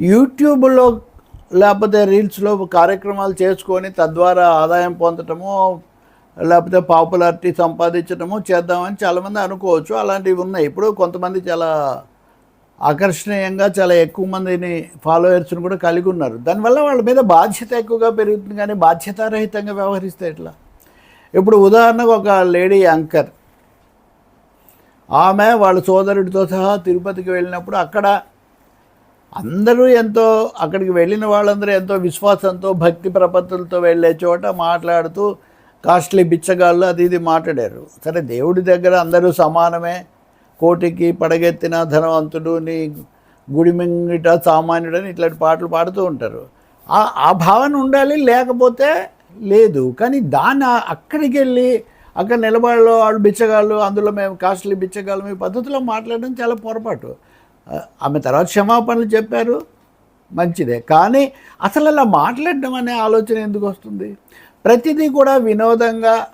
యూట్యూబ్లో లేకపోతే రీల్స్లో కార్యక్రమాలు చేసుకొని తద్వారా ఆదాయం పొందటము లేకపోతే పాపులారిటీ సంపాదించడము చేద్దామని చాలామంది అనుకోవచ్చు. అలాంటివి ఉన్నాయి. ఇప్పుడు కొంతమంది చాలా ఆకర్షణీయంగా చాలా ఎక్కువ మందిని ఫాలోయర్స్ని కూడా కలిగి ఉన్నారు. దానివల్ల వాళ్ళ మీద బాధ్యత ఎక్కువగా పెరుగుతుంది కానీ బాధ్యతారహితంగా వ్యవహరిస్తే ఎట్లా? ఇప్పుడు ఉదాహరణకు ఒక లేడీ యాంకర్. ఆమె వాళ్ళ సోదరుడితో సహా తిరుపతికి వెళ్ళినప్పుడు అక్కడ అందరూ ఎంతో అక్కడికి వెళ్ళిన వాళ్ళందరూ ఎంతో విశ్వాసంతో భక్తి ప్రపత్తులతో వెళ్ళే చోట మాట్లాడుతూ కాస్ట్లీ బిచ్చగాళ్ళు అది ఇది మాట్లాడారు. సరే దేవుడి దగ్గర అందరూ సమానమే. కోటికి పడగెత్తిన ధనవంతుడు నీ గుడి మింగిట అని ఇట్లాంటి పాటలు పాడుతూ ఉంటారు. ఆ- ఆ భావన ఉండాలి లేకపోతే లేదు. కానీ దాన్ని అక్కడికి వెళ్ళి అక్కడ నిలబడలో వాళ్ళు బిచ్చగాళ్ళు అందులో మేము కాస్ట్లీ బిచ్చగాళ్ళు మీ పద్ధతిలో మాట్లాడడం చాలా పొరపాటు. ఆమె తర్వాత క్షమాపణలు చెప్పారు. మంచిదే. కానీ అసలు అలా మాట్లాడడం అనే ఆలోచన ఎందుకు వస్తుంది? ప్రతిదీ కూడా వినోదంగా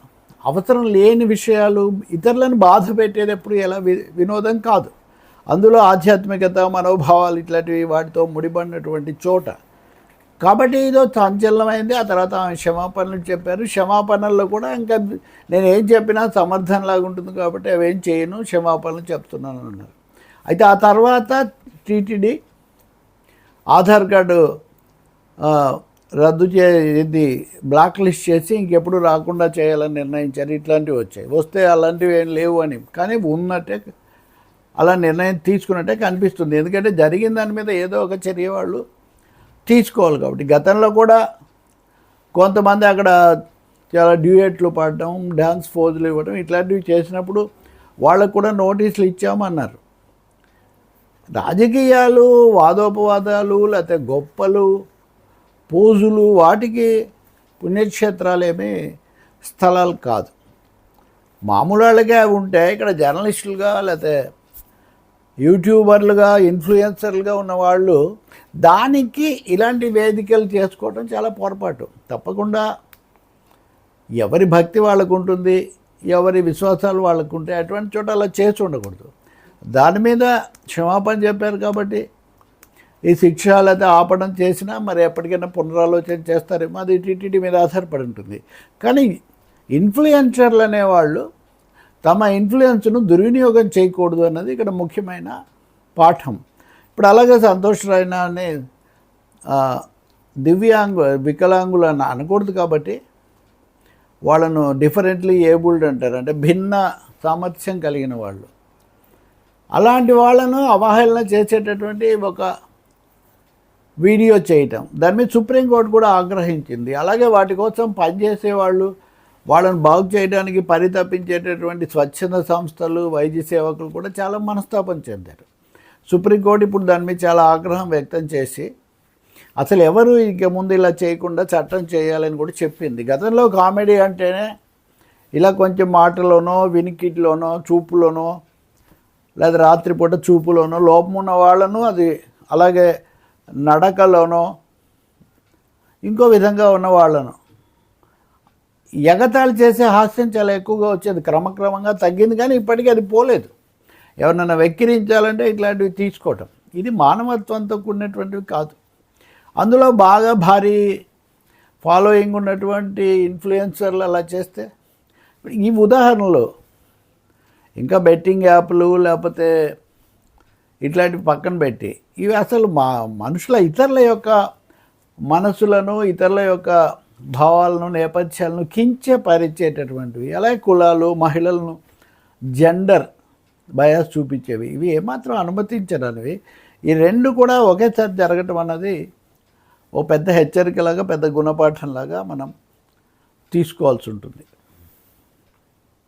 అవసరం లేని విషయాలు ఇతరులను బాధ పెట్టేది ఎప్పుడు ఎలా వినోదం కాదు. అందులో ఆధ్యాత్మికత మనోభావాలు ఇట్లాంటివి వాటితో ముడిపడినటువంటి చోట. కాబట్టి ఇదో సంచలనమైంది. ఆ తర్వాత ఆమె క్షమాపణలు చెప్పారు. క్షమాపణల్లో కూడా ఇంకా నేను ఏం చెప్పినా సమర్థనలాగా ఉంటుంది కాబట్టి అవేం చేయను క్షమాపణలు చెప్తున్నాను అన్నారు అయితే ఆ తర్వాత టీటీడీ ఆధార్ కార్డు రద్దు చేది బ్లాక్ లిస్ట్ చేసి ఇంకెప్పుడు రాకుండా చేయాలని నిర్ణయించారు. ఇట్లాంటివి వచ్చాయి. వస్తే అలాంటివి ఏం లేవు అని. కానీ ఉన్నట్టే అలా నిర్ణయం తీసుకున్నట్టే కనిపిస్తుంది. ఎందుకంటే జరిగిన దాని మీద ఏదో ఒక చర్య వాళ్ళు తీసుకోవాలి కాబట్టి. గతంలో కూడా కొంతమంది అక్కడ చాలా డ్యూయెట్లు పాడటం డ్యాన్స్ ఫోజులు ఇవ్వడం ఇట్లాంటివి చేసినప్పుడు వాళ్ళకు కూడా నోటీసులు ఇచ్చామన్నారు. రాజకీయాలు వాదోపవాదాలు లేకపోతే గొప్పలు పోజులు వాటికి పుణ్యక్షేత్రాలేమీ స్థలాలు కాదు. మామూలు వాళ్ళకే అవి ఉంటే ఇక్కడ జర్నలిస్టులుగా లేకపోతే యూట్యూబర్లుగా ఇన్ఫ్లుయెన్సర్లుగా ఉన్న వాళ్ళు దానికి ఇలాంటి వేదికలు చేసుకోవటం చాలా పొరపాటు. తప్పకుండా ఎవరి భక్తి వాళ్ళకు ఉంటుంది ఎవరి విశ్వాసాలు వాళ్ళకు ఉంటాయి అటువంటి చోట అలా చేసి ఉండకూడదు. దాని మీద క్షమాపణ చెప్పారు కాబట్టి ఈ శిక్ష లేదా ఆపడం చేసినా మరి ఎప్పటికైనా పునరాలోచన చేస్తారేమో అది టీటీడీ మీద ఆధారపడి ఉంటుంది. కానీ ఇన్ఫ్లుయెన్సర్లు అనేవాళ్ళు తమ ఇన్ఫ్లుయెన్స్ను దుర్వినియోగం చేయకూడదు అన్నది ఇక్కడ ముఖ్యమైన పాఠం. ఇప్పుడు అలాగే సంతోష్ రాయన అనే దివ్యాంగు వికలాంగులు అని అనకూడదు కాబట్టి వాళ్ళను డిఫరెంట్లీ ఏబుల్డ్ అంటారు. అంటే భిన్న సామర్థ్యం కలిగిన వాళ్ళు. అలాంటి వాళ్ళను అవహేళన చేసేటటువంటి ఒక వీడియో చేయటం. దాని మీద సుప్రీంకోర్టు కూడా ఆగ్రహించింది. అలాగే వాటి కోసం పనిచేసే వాళ్ళు వాళ్ళని బాగు చేయడానికి పరితపించేటటువంటి స్వచ్ఛంద సంస్థలు వైద్య సేవకులు కూడా చాలా మనస్తాపం చెందారు. సుప్రీంకోర్టు ఇప్పుడు దాని మీద చాలా ఆగ్రహం వ్యక్తం చేసి అసలు ఎవరు ఇంక ముందు ఇలా చేయకుండా చట్టం చేయాలని కూడా చెప్పింది. గతంలో కామెడీ అంటేనే ఇలా కొంచెం మాటలోనో వినికిడిలోనో చూపులోనో లేదా రాత్రిపూట చూపులోనో లోపం ఉన్న వాళ్ళను అది అలాగే నడకలోనో ఇంకో విధంగా ఉన్న వాళ్ళను. ఎగతాళి చేసే హాస్యం చాలా ఎక్కువగా వచ్చేది. క్రమక్రమంగా తగ్గింది కానీ ఇప్పటికీ అది పోలేదు. ఎవరినైనా వెక్కిరించాలంటే ఇట్లాంటివి తీసుకోవటం. ఇది మానవత్వంతో కూడినటువంటివి కాదు. అందులో బాగా భారీ ఫాలోయింగ్ ఉన్నటువంటి ఇన్ఫ్లుయెన్సర్లు అలా చేస్తే ఈ ఉదాహరణలో ఇంకా బెట్టింగ్ యాప్లు లేకపోతే ఇట్లాంటివి పక్కన పెట్టి ఇవి అసలు మా మనుషుల ఇతరుల యొక్క మనసులను ఇతరుల యొక్క భావాలను నేపథ్యాలను కించపరిచేటటువంటివి అలాగే కులాలు మహిళలను జెండర్ బయాస్ చూపించేవి. ఇవి ఏమాత్రం అనుమతించరనివి ఈ రెండు కూడా ఒకేసారి జరగటం అన్నది ఓ పెద్ద హెచ్చరికలాగా పెద్ద గుణపాఠంలాగా మనం తీసుకోవాల్సి ఉంటుంది.